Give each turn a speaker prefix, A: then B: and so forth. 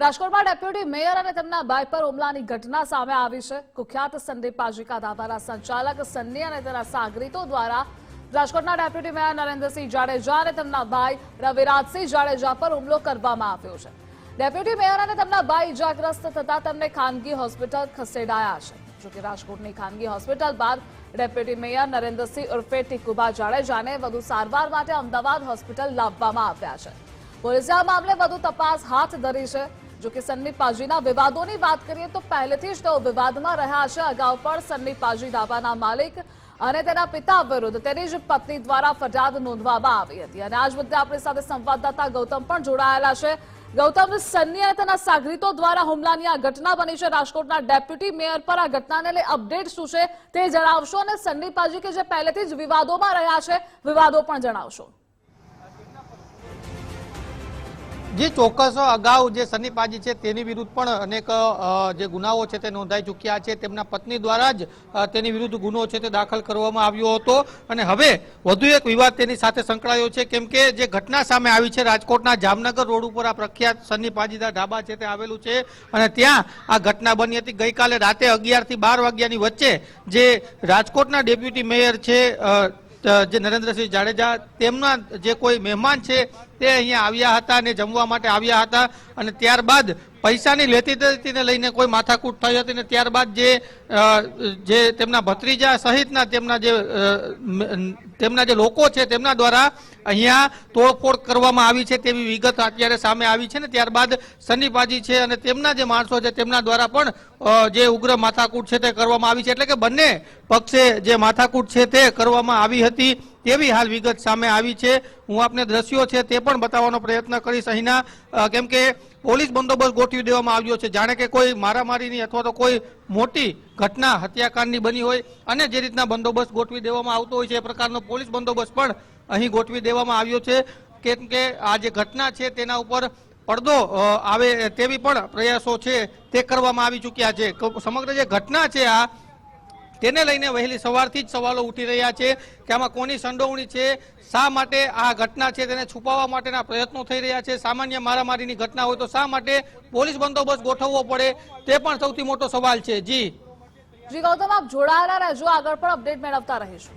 A: રાજકોટમાં deputy mayor અને તેમના ભાઈ પર હુમલાની ઘટના સામે આવી છે. કુખ્યાત સંદીપ પાજીકા ધાબાના સંચાલક સન્ની અને તેના સાગરીતો દ્વારા રાજકોટના ડેપ્યુટી મેયર નરેન્દ્રસિંહ જાડેજા અને તેમના ભાઈ રવિરાજસિંહ જાડેજા પર હુમલો કરવામાં આવ્યો છે. ડેપ્યુટી મેયર અને તેમના ભાઈ ઇજાગ્રસ્ત થતા તેમને ખાનગી હોસ્પિટલ ખસેડાયા છે. જોકે રાજકોટની ખાનગી હોસ્પિટલ બાદ ડેપ્યુટી મેયર નરેન્દ્રસિંહ ઉર્ફે ટીકુબા જાડેજાને વધુ સારવાર માટે અમદાવાદ હોસ્પિટલ લાવવામાં આવ્યા છે. પોલીસે આ મામલે વધુ તપાસ હાથ ધરી છે. જોકે સન્ની પાજીના વિવાદોની વાત કરીએ તો પહેલેથી જ તેઓ વિવાદમાં રહ્યા છે. અગાઉ પણ સન્ની પાજી ધાબાના માલિક અને તેના પિતા વિરુદ્ધ તેની જ પત્ની દ્વારા ફરિયાદ નોંધવામાં આવી હતી. અને આજ મુદ્દે આપણી સાથે સંવાદદાતા ગૌતમ પણ જોડાયેલા છે. ગૌતમ, સન્ની અને તેના સાગરીતો દ્વારા હુમલાની આ ઘટના બની છે. રાજકોટના ડેપ્યુટી મેયર પર આ ઘટનાને લઈ અપડેટ શું છે તે જણાવશો અને સન્ની પાજી કે જે પહેલેથી જ વિવાદોમાં રહ્યા છે, વિવાદો પણ જણાવશો.
B: જે ચોક્કસ અગાઉ જે સન્નીપાજી છે તેની વિરુદ્ધ પણ અનેક જે ગુનાઓ છે તે નોંધાઈ ચૂક્યા છે. તેમના પત્ની દ્વારા જ તેની વિરુદ્ધ ગુનો છે તે દાખલ કરવામાં આવ્યો હતો. અને હવે વધુ એક વિવાદ તેની સાથે સંકળાયો છે, કેમ કે જે ઘટના સામે આવી છે રાજકોટના જામનગર રોડ ઉપર આ પ્રખ્યાત સન્નીપાજીદા ઢાબા છે તે આવેલું છે. અને ત્યાં આ ઘટના બની હતી. ગઈકાલે રાતે અગિયારથી બાર વાગ્યાની વચ્ચે જે રાજકોટના ડેપ્યુટી મેયર છે જે નરેન્દ્રસિંહ જાડેજા તેમના જે કોઈ મહેમાન છે તે અહીંયા આવ્યા હતા અને જમવા માટે આવ્યા હતા. અને ત્યારબાદ પૈસાની લેતી દેતીને લઈને કોઈ માથાકૂટ થઈ હતી ને ત્યારબાદ જે જે તેમના ભત્રીજા સહિતના તેમના જે તેમના જે લોકો છે તેમના દ્વારા અહીંયા તોડફોડ કરવામાં આવી છે તેવી વિગત અત્યારે સામે આવી છે ને ત્યારબાદ સન્નીપાજી છે અને તેમના જે માણસો છે તેમના દ્વારા પણ જે ઉગ્ર માથાકૂટ છે તે કરવામાં આવી છે. એટલે કે બંને પક્ષે જે માથાકૂટ છે તે કરવામાં આવી હતી. તેવી હાલ વિગત સામે આવી છે? હું આપને દ્રશ્યો છે તે પણ બતાવવાનો પ્રયત્ન કરીશ. અહીંના કેમ કે પોલીસ બંદોબસ્ત ગોઠવી દેવામાં આવ્યો છે. જાણે કે કોઈ મારામારીની અથવા તો કોઈ મોટી ઘટના હત્યાકાંડની બની હોય અને જે રીતના બંદોબસ્ત ગોઠવી દેવામાં આવતો હોય છે, એ પ્રકારનો પોલીસ બંદોબસ્ત પણ અહીં ગોઠવી દેવામાં આવ્યો છે. કેમ કે આ જે ઘટના છે તેના ઉપર પડદો આવે તેવી પણ પ્રયાસો છે તે કરવામાં આવી ચૂક્યા છે. સમગ્ર જે ઘટના છે આ તેને લઈને વહેલી સવારથી જ સવાલો ઉઠી રહ્યા છે કે આમાં કોની સંડોવણી છે, શા માટે આ ઘટના છે, તેને છુપાવવા માટેના પ્રયત્નો થઈ રહ્યા છે, સામાન્ય મારામારીની ઘટના હોય તો શા માટે પોલીસ બંદોબસ્ત ગોઠવવો પડે, તે પણ સૌથી મોટો સવાલ છે. જી.
A: જી ગૌતમ, આપ જોડાયેલા રહેજો, આગળ પણ અપડેટ મેળવતા રહીશું.